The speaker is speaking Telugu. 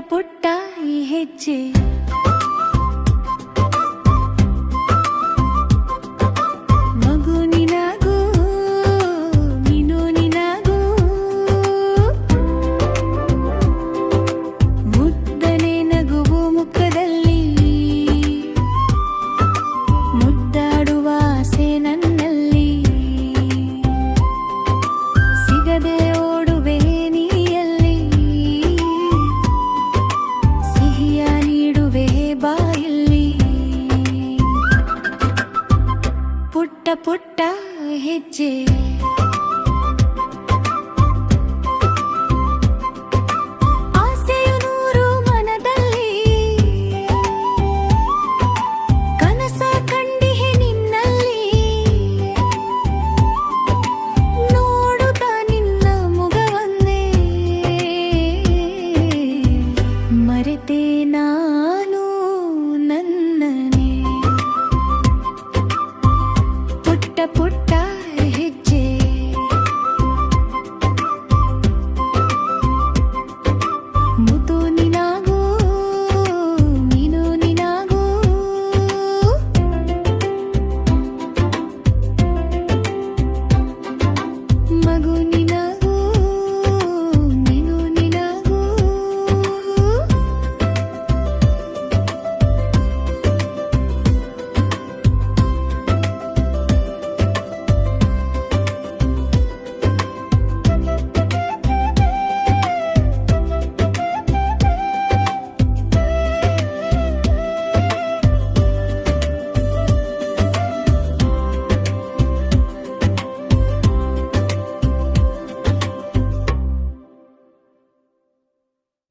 పుట్ట ఈ హెజ్జే పుట్ట పుట్ట హెజ్జే lagu